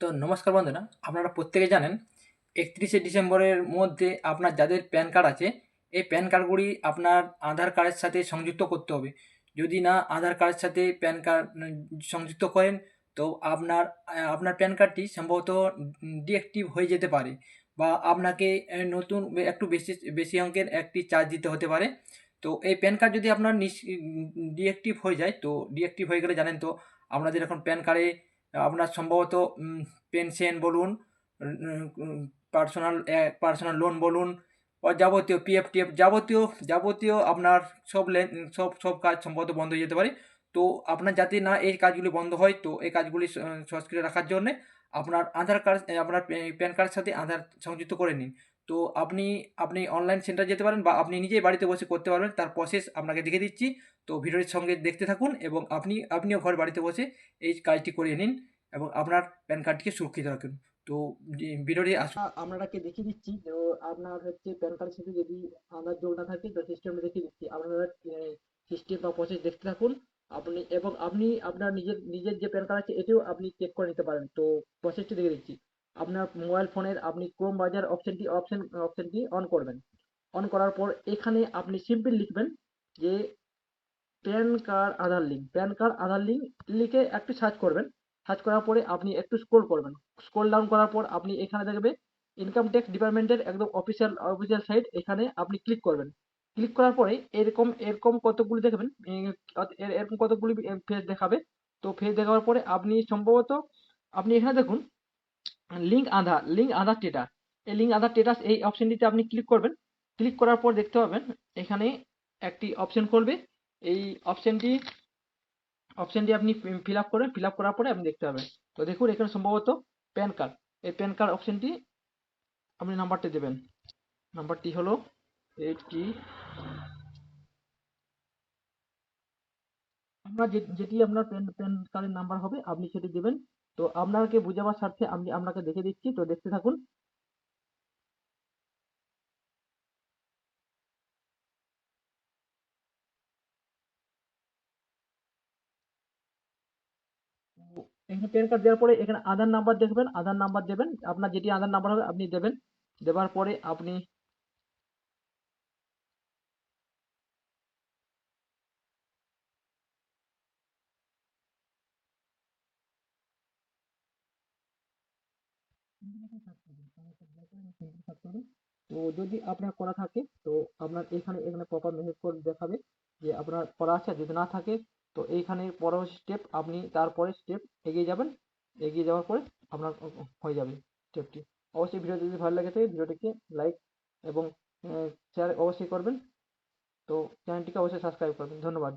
তো নমস্কার বন্ধুরা, আপনারা প্রত্যেকে জানেন একত্রিশে ডিসেম্বরের মধ্যে আপনার যাদের প্যান কার্ড আছে, এই প্যান কার্ডগুলি আপনার আধার কার্ডের সাথে সংযুক্ত করতে হবে। যদি না আধার কার্ডের সাথে প্যান কার্ড সংযুক্ত করেন, তো আপনার আপনার প্যান কার্ডটি সম্ভবত ডিঅ্যাক্টিভ হয়ে যেতে পারে বা আপনাকে নতুন একটু বেশি বেশি অঙ্কের একটি চার্জ দিতে হতে পারে। তো এই প্যান কার্ড যদি আপনার ডিঅ্যাক্টিভ হয়ে যায়, তো ডিঅ্যাক্টিভ হয়ে গেলে জানেন তো, আপনাদের এখন প্যান কার্ডে আপনার সম্ভবত পেনশন বলুন পার্সোনাল পার্সোনাল লোন বলুন যাবতীয় পিএফ টিএফ যাবতীয় যাবতীয় আপনার সব সব সব কাজ সম্ভবত বন্ধ হয়ে যেতে পারে। তো আপনার যাতে না এই কাজগুলি বন্ধ হয়, তো এই কাজগুলি সক্রিয় রাখার জন্যে আপনার আধার কার্ড, আপনার প্যান কার্ডের সাথে আধার সংযুক্ত করে নিন। তো আপনি আপনি অনলাইন সেন্টার যেতে পারেন বা আপনি নিজেই বাড়িতে বসে করতে পারবেন, তার প্রসেস আপনাকে দেখে দিচ্ছি। তো ভিডিওর সঙ্গে দেখতে থাকুন এবং আপনি, আপনিও ঘর বাড়িতে বসে এই কাজটি করে নিন এবং আপনার প্যান কার্ডটিকে সুরক্ষিত রাখুন। তো ভিডিওটি আসুন আ- আপনাকে দেখিয়ে দিচ্ছি, তো আপনার হচ্ছে প্যান কার্ডের সাথে যদি আধার যোগ না থাকে, তো সিস্টেমে দেখিয়ে দিচ্ছি। আপনারা সিস্টেম বা প্রসেস দেখতে থাকুন। আপনি, এবং আপনি আপনার নিজের নিজের যে প্যান কার্ড আছে, এটিও আপনি চেক করে নিতে পারেন। তো প্রসেসটি দেখে দিচ্ছি। আপনার মোবাইল ফোনের আপনি ক্রোম বাজার অপশনটি অপশন অপশনটি অন করবেন। অন করার পর এখানে আপনি সিম্পল লিখবেন যে PAN card Aadhaar link PAN card Aadhaar link লিখে একটু সার্চ করবেন। সার্চ করার পরে আপনি একটু স্ক্রোল করবেন। স্ক্রল ডাউন করার পর আপনি এখানে দেখবে ইনকাম ট্যাক্স ডিপার্টমেন্টের একদম অফিসিয়াল অফিসিয়াল সাইট এখানে আপনি ক্লিক করবেন। ক্লিক করার পরে এরকম এরকম কতগুলি দেখবেন, এর- এরকম কতগুলি ফেজ দেখাবে। তো ফেজ দেখাবার পরে আপনি সম্ভবত আপনি এখানে দেখুন link Aadhaar link Aadhaar status এই লিঙ্ক আধার স্টেটাস এই অপশনটিতে আপনি ক্লিক করবেন। ক্লিক করার পর দেখতে পাবেন, এখানে একটি অপশন করবে এই অপশনটি অপশনটি আপনি ফিল আপ করবেন। ফিল আপ করার পরে আপনি দেখতে পাবেন। তো দেখুন, এখানে সম্ভবত প্যান কার্ড এই প্যান কার্ড অপশনটি আপনি নাম্বারটি দেবেন। নাম্বারটি হলো এইটটি আপনার যে- যেটি আপনার প্যান প্যান কার্ডের নাম্বার হবে, আপনি সেটি দেবেন। তো আপনাকে বুঝাবার স্বার্থে আমি আপনাকে দেখে দিচ্ছি, তো দেখতে থাকুন। এখানে প্যান কার্ড দেওয়ার পরে এখানে আধার নাম্বার দেখবেন, আধার নাম্বার দেবেন, আপনার যেটি আধার নাম্বার হবে আপনি দেবেন। দেওয়ার পরে আপনি তো যদি আপনার করা থাকে, তো আপনার এখানে এখানে প্রপার মেসেজ কোড দেখাবে যে আপনার করা আছে, যদি না থাকে, তো এইখানে পরবর্তী স্টেপ আপনি তারপরে স্টেপ এগিয়ে যাবেন। এগিয়ে যাওয়ার পরে আপনার হয়ে যাবে স্টেপটি অবশ্যই ভিডিও যদি ভালো লাগে থাকে, ভিডিওটিকে লাইক এবং শেয়ার অবশ্যই করবেন। তো চ্যানেলটিকে অবশ্যই সাবস্ক্রাইব করবেন। ধন্যবাদ।